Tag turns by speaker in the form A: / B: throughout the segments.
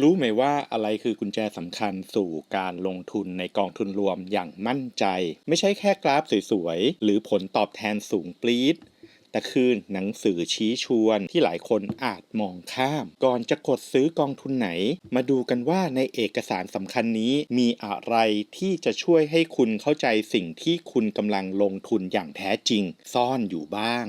A: รู้ไหมว่าอะไรคือกุญแจสำคัญสู่การลงทุนในกองทุนรวมอย่างมั่นใจ ไม่ใช่แค่กราฟสวยๆ หรือผลตอบแทนสูงปรี๊ดแต่คือหนังสือชี้ชวนที่หลายคนอาจมองข้าม ก่อนจะกดซื้อกองทุนไหน มาดูกันว่าในเอกสารสำคัญนี้มีอะไรที่จะช่วยให้คุณเข้าใจสิ่งที่คุณกำลังลงทุนอย่างแท้จริง ซ่อนอยู่บ้าง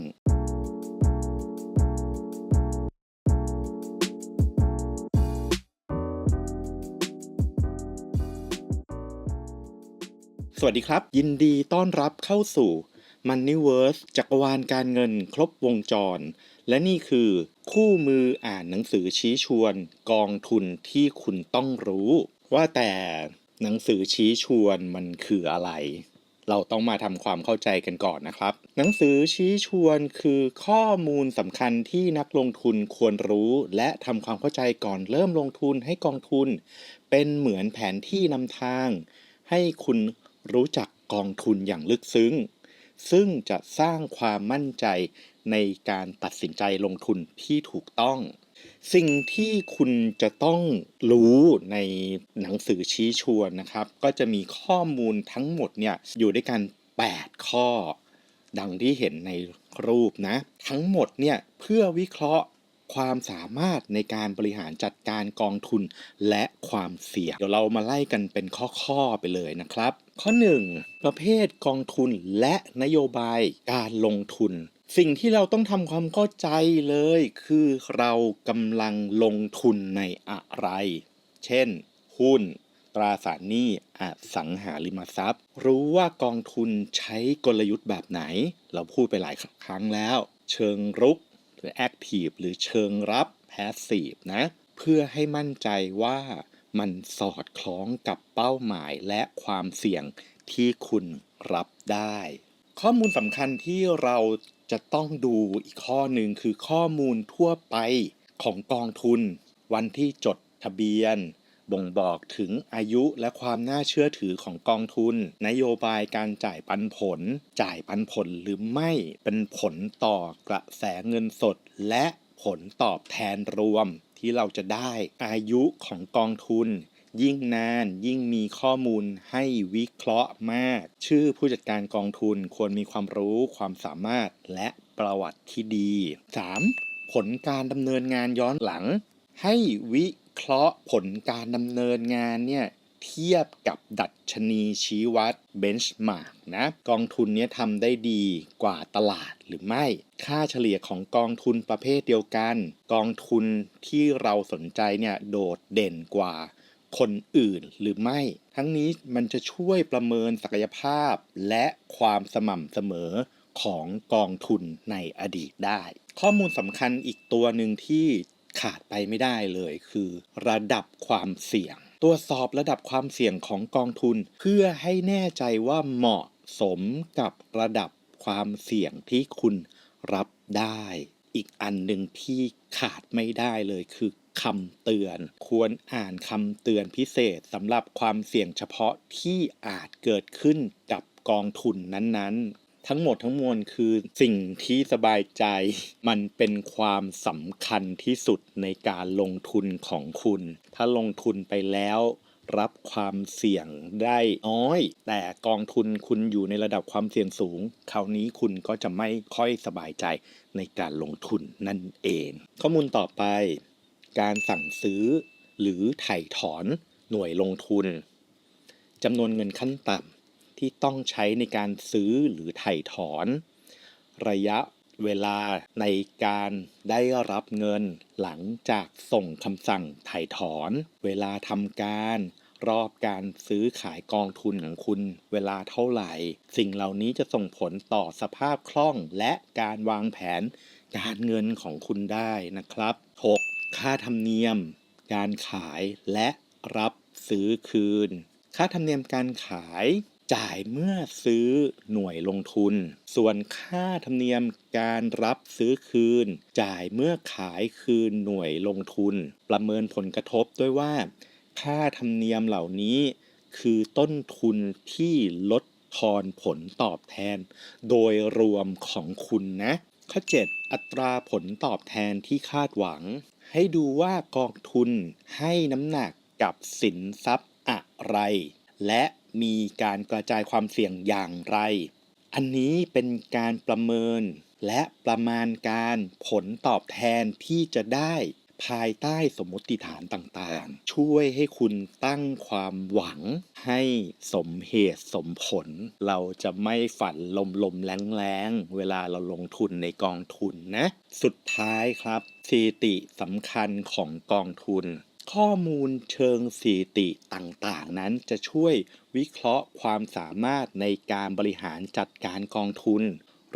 A: สวัสดีครับ ยินดีต้อนรับเข้าสู่ Moneyverse จักรวาลการเงินครบวงจร และนี่คือ คู่มืออ่านหนังสือชี้ชวน กองทุนที่คุณต้องรู้ ว่าแต่หนังสือชี้ชวนมันคืออะไร เราต้องมาทำความเข้าใจกันก่อนนะครับ หนังสือชี้ชวนคือข้อมูลสำคัญที่นักลงทุนควรรู้ และทำความเข้าใจก่อนเริ่มลงทุนให้กองทุน เป็นเหมือนแผนที่นำทาง ให้คุณ รู้จักกองทุนอย่างลึกซึ้ง ซึ่งจะสร้างความมั่นใจในการตัดสินใจลงทุนที่ถูกต้อง สิ่งที่คุณจะต้องรู้ในหนังสือชี้ชวนนะครับ ก็จะมีข้อมูลทั้งหมดเนี่ยอยู่ด้วยกัน 8 ข้อ ดังที่เห็นในรูปนะ ทั้งหมดเนี่ยเพื่อวิเคราะห์ ความสามารถในการบริหารจัดการกองทุนและความเสี่ยง เดี๋ยวเรามาไล่กันเป็นข้อ ๆ ไปเลยนะครับ ข้อ 1 ประเภทกองทุนและนโยบายการลงทุนสิ่งที่เราต้องทำความเข้าใจเลย คือเรากำลังลงทุนในอะไร เช่น หุ้น ตราสารหนี้อสังหาริมทรัพย์ รู้ว่ากองทุนใช้กลยุทธ์แบบไหน เราพูดไปหลายครั้งแล้ว เชิงรุก หรือ Active หรือเชิงรับ Passive นะ เพื่อให้มั่นใจว่ามันสอดคล้องกับเป้าหมายและความเสี่ยงที่คุณรับได้ ข้อมูลสำคัญที่เราจะต้องดูอีกข้อหนึ่งคือข้อมูลทั่วไปของกองทุน วันที่จดทะเบียน บ่งบอกถึงอายุและความน่าเชื่อถือของกองทุน นโยบายการจ่ายปันผล จ่ายปันผลหรือไม่เป็นผลต่อกระแสเงินสด และผลตอบแทนรวม ที่เราจะได้อายุของกองทุนยิ่งนานยิ่งมีข้อมูลให้วิเคราะห์มาก ชื่อผู้จัดการกองทุนควรมีความรู้ความสามารถและประวัติที่ดี 3. ผลการดำเนินงานย้อนหลัง ให้วิ เคราะห์ผลการดำเนินงานเนี่ยเทียบกับดัชนีชี้วัด benchmark นะกองทุนเนี้ยทำได้ดีกว่าตลาดหรือไม่ ค่าเฉลี่ยของกองทุนประเภทเดียวกัน กองทุนที่เราสนใจเนี่ยโดดเด่นกว่าคนอื่นหรือไม่ ทั้งนี้มันจะช่วยประเมินศักยภาพและความสม่ำเสมอของกองทุนในอดีตได้ ข้อมูลสำคัญอีกตัวหนึ่งที่ ขาดไปไม่ได้เลยคือระดับความเสี่ยง ตรวจสอบระดับความเสี่ยงของกองทุน เพื่อให้แน่ใจว่าเหมาะสมกับระดับความเสี่ยงที่คุณรับได้ อีกอันหนึ่งที่ขาดไม่ได้เลยคือคำเตือน ควรอ่านคำเตือนพิเศษสำหรับความเสี่ยงเฉพาะที่อาจเกิดขึ้นกับกองทุนนั้นๆ ทั้งหมดทั้งมวลคือสิ่งที่สบายใจ มันเป็นความสำคัญที่สุดในการลงทุนของคุณ ถ้าลงทุนไปแล้วรับความเสี่ยงได้น้อย แต่กองทุนคุณอยู่ในระดับความเสี่ยงสูง คราวนี้คุณก็จะไม่ค่อยสบายใจในการลงทุนนั่นเอง ข้อมูลต่อไป การสั่งซื้อหรือถ่ายถอนหน่วยลงทุนจำนวนเงินขั้นต่ำ ที่ต้องใช้ในการซื้อหรือไถ่ถอน ระยะเวลาในการได้รับเงินหลังจากส่งคำสั่งไถ่ถอน เวลาทำการรอบการซื้อขายกองทุนของคุณเวลาเท่าไหร่ สิ่งเหล่านี้จะส่งผลต่อสภาพคล่องและการวางแผนการเงินของคุณได้นะครับ 6. ค่าธรรมเนียม การขายและรับซื้อคืน ค่าธรรมเนียมการขาย จ่ายเมื่อซื้อหน่วยลงทุน ส่วนค่าธรรมเนียมการรับซื้อคืน จ่ายเมื่อขายคืนหน่วยลงทุน ประเมินผลกระทบด้วยว่า ค่าธรรมเนียมเหล่านี้ คือต้นทุนที่ลดทอนผลตอบแทน โดยรวมของคุณนะ ข้อ 7 อัตราผลตอบแทนที่คาดหวัง ให้ดูว่ากองทุนให้น้ำหนักกับสินทรัพย์อะไร และ มีการกระจายความเสี่ยงอย่างไร อันนี้เป็นการประเมินและประมาณการผลตอบแทนที่จะได้ภายใต้สมมติฐานต่างๆ ช่วยให้คุณตั้งความหวังให้สมเหตุสมผล เราจะไม่ฝันลมๆแรงๆเวลาเราลงทุนในกองทุนนะ สุดท้ายครับสถิติสำคัญของกองทุน ข้อมูลเชิงสถิติต่างๆ นั้นจะช่วยวิเคราะห์ความสามารถในการบริหารจัดการกองทุน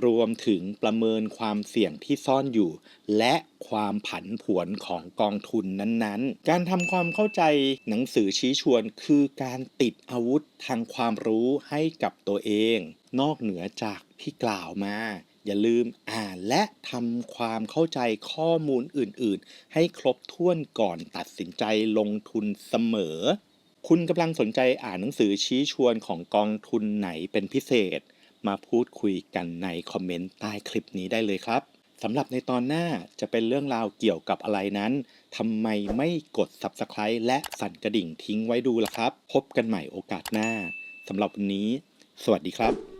A: รวมถึงประเมินความเสี่ยงที่ซ่อนอยู่ และความผันผวนของกองทุนนั้นๆ การทำความเข้าใจหนังสือชี้ชวนคือการติดอาวุธทางความรู้ให้กับตัวเอง นอกเหนือจากที่กล่าวมา อย่าลืมอ่านและทำความเข้าใจข้อมูลอื่น ๆ ให้ครบถ้วนก่อนตัดสินใจลงทุนเสมอ คุณกำลังสนใจอ่านหนังสือชี้ชวนของกองทุนไหนเป็นพิเศษ มาพูดคุยกันในคอมเมนต์ใต้คลิปนี้ได้เลยครับสำหรับในตอนหน้าจะเป็นเรื่องราวเกี่ยวกับอะไรนั้น ทำไมไม่กด Subscribe และสั่นกระดิ่งทิ้งไว้ดูล่ะครับ พบกันใหม่โอกาสหน้า สำหรับวันนี้ สวัสดีครับ